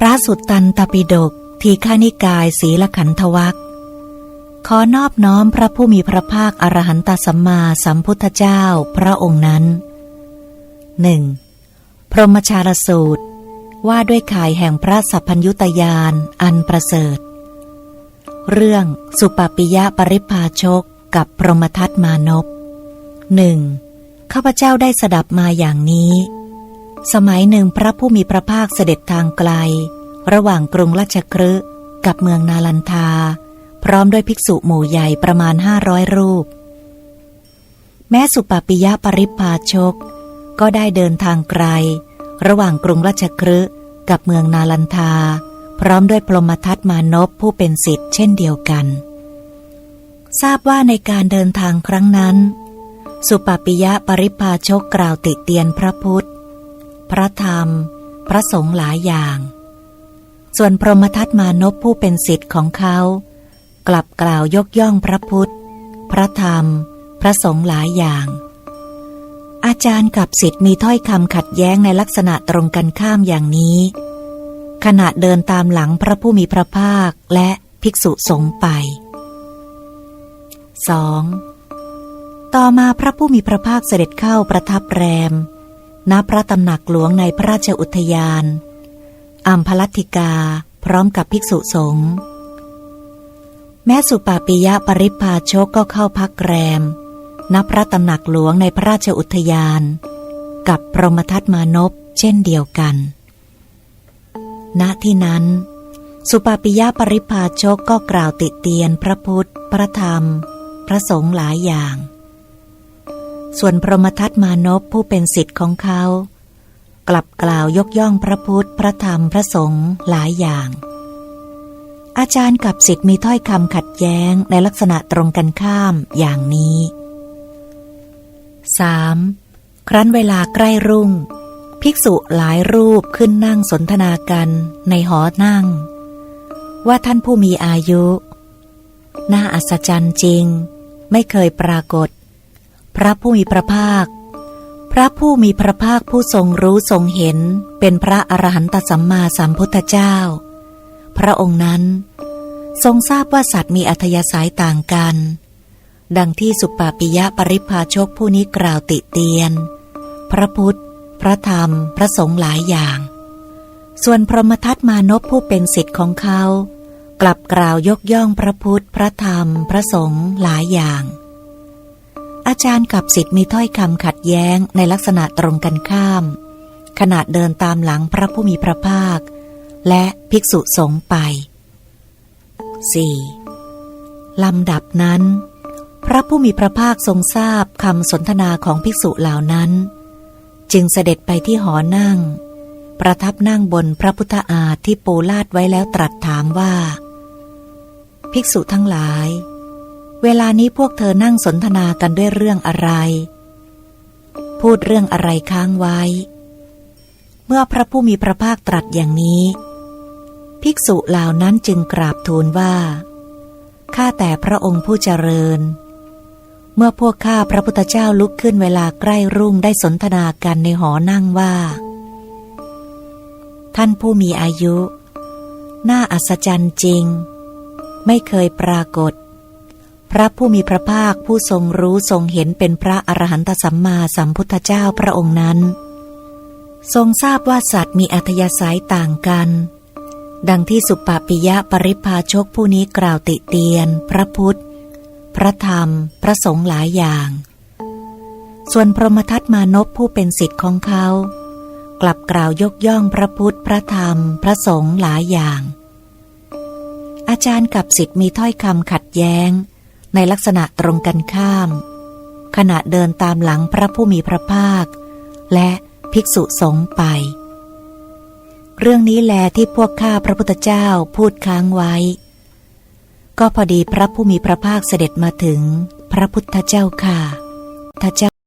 พระสุตตันตปิฎกทีฆานิกายศีลขันธวัคขอนอบน้อมพระผู้มีพระภาคอรหันตสัมมาสัมพุทธเจ้าพระองค์นั้นหนึ่งพรหมชารสูตร ว่าด้วยข่ายแห่งพระสัพพัญยุตยานอันประเสริฐ เรื่องสุปปิยะปริพาชกกับพรหมทัตมานพหนึ่งข้าพเจ้าได้สดับมาอย่างนี้ สมัยหนึ่งพระผู้มีพระภาคเสด็จทางไกล ระหว่างกรุงราชครึกับเมืองนาลันทา พร้อมด้วยภิกษุหมู่ใหญ่ประมาณห้าร้อยรูป แม้สุปปิยะปริพาชก ก็ได้เดินทางไกล ระหว่างกรุงราชครึกับเมืองนาลันทา พร้อมด้วยพรหมทัตมานพผู้เป็นสิทธิ์เช่นเดียวกัน ทราบว่าในการเดินทางครั้งนั้น สุปปิยะปริพาชกกล่าวติเตียนพระพุทธ พระธรรม พระสงฆ์หลายอย่าง ส่วนพรหมทัตมานพผู้เป็นสิทธิ์ของเขา กลับกล่าวยกย่องพระพุทธ พระธรรม พระสงฆ์หลายอย่าง อาจารย์กับสิทธิ์มีถ้อยคำขัดแย้งในลักษณะตรงกันข้ามอย่างนี้ ขณะเดินตามหลังพระผู้มีพระภาคและภิกษุสงฆ์ไป 2. ต่อมาพระผู้มีพระภาคเสด็จเข้าประทับแรม ณพระตำหนักหลวงในพระราชอุทยานอัมพลัตติกาพร้อมกับภิกษุสงฆ์แม้สุปาปิยะปริพาชกก็เข้าพักแรม ณพระตำหนักหลวงในพระราชอุทยาน กับพรหมทัตมานพเช่นเดียวกัน ณที่นั้น สุปาปิยะปริพาชกก็กล่าวติเตียนพระพุทธ พระธรรม พระสงฆ์หลายอย่าง ส่วนพรหมทัตมานพผู้เป็นสิทธิ์ของเขา กลับกล่าวยกย่องพระพุทธ พระธรรมพระสงฆ์หลายอย่าง อาจารย์กับสิทธิ์มีถ้อยคำขัดแย้งในลักษณะตรงกันข้ามอย่างนี้ 3. ครั้นเวลาใกล้รุ่ง ภิกษุหลายรูปขึ้นนั่งสนทนากันในหอนั่ง ว่าท่านผู้มีอายุ น่าอัศจรรย์จริง ไม่เคยปรากฏ พระผู้มีพระภาค พระผู้มีพระภาคผู้ทรงรู้ทรงเห็นเป็นพระอรหันตสัมมาสัมพุทธเจ้า พระองค์นั้น ทรงทราบว่าสัตว์มีอัธยาศัยต่างกัน ดังที่สุปาปิยะปริพาชกผู้นี้กล่าวติเตียน พระพุทธ พระธรรม พระสงฆ์หลายอย่าง ส่วนพรหมทัตมานพผู้เป็นสิทธิ์ของเขา กลับกล่าวยกย่องพระพุทธ พระธรรม พระสงฆ์หลายอย่าง อาจารย์กับสิทธิ์มีถ้อยคำขัดแย้งในลักษณะตรงกันข้าม ขณะเดินตามหลังพระผู้มีพระภาค และภิกษุสงฆ์ไป 4. ลำดับนั้น พระผู้มีพระภาคทรงทราบคำสนทนาของภิกษุเหล่านั้น จึงเสด็จไปที่หอนั่ง ประทับนั่งบนพระพุทธอาฏที่ปูลาดไว้แล้วตรัสถามว่า ภิกษุทั้งหลาย เวลานี้พวกเธอนั่งสนทนากันด้วยเรื่องอะไร พูดเรื่องอะไรค้างไว้ เมื่อพระผู้มีพระภาคตรัสอย่างนี้ ภิกษุเหล่านั้นจึงกราบทูลว่า ข้าแต่พระองค์ผู้เจริญ เมื่อพวกข้าพระพุทธเจ้าลุกขึ้นเวลาใกล้รุ่งได้สนทนากันในหอนั่งว่า ท่านผู้มีอายุ น่าอัศจรรย์จริง ไม่เคยปรากฏ พระผู้มีพระภาคผู้ทรงรู้ทรงเห็นเป็นพระอรหันตสัมมาสัมพุทธเจ้าพระองค์นั้น ทรงทราบว่าสัตว์มีอัธยาศัยต่างกัน ดังที่สุปปิยะปริพาชกผู้นี้กล่าวติเตียน พระพุทธ พระธรรม พระสงฆ์หลายอย่าง ส่วนพรหมทัตมานพผู้เป็นสิทธิ์ของเขา กลับกล่าวยกย่องพระพุทธ พระธรรม พระสงฆ์หลายอย่าง อาจารย์กับสิทธิ์มีถ้อยคำขัดแย้ง ในลักษณะตรงกันข้าม ขณะเดินตามหลังพระผู้มีพระภาค และภิกษุสงฆ์ไป เรื่องนี้แลที่พวกข้าพระพุทธเจ้าพูดค้างไว้ ก็พอดีพระผู้มีพระภาคเสด็จมาถึง พระพุทธเจ้าค่ะพระเจ้า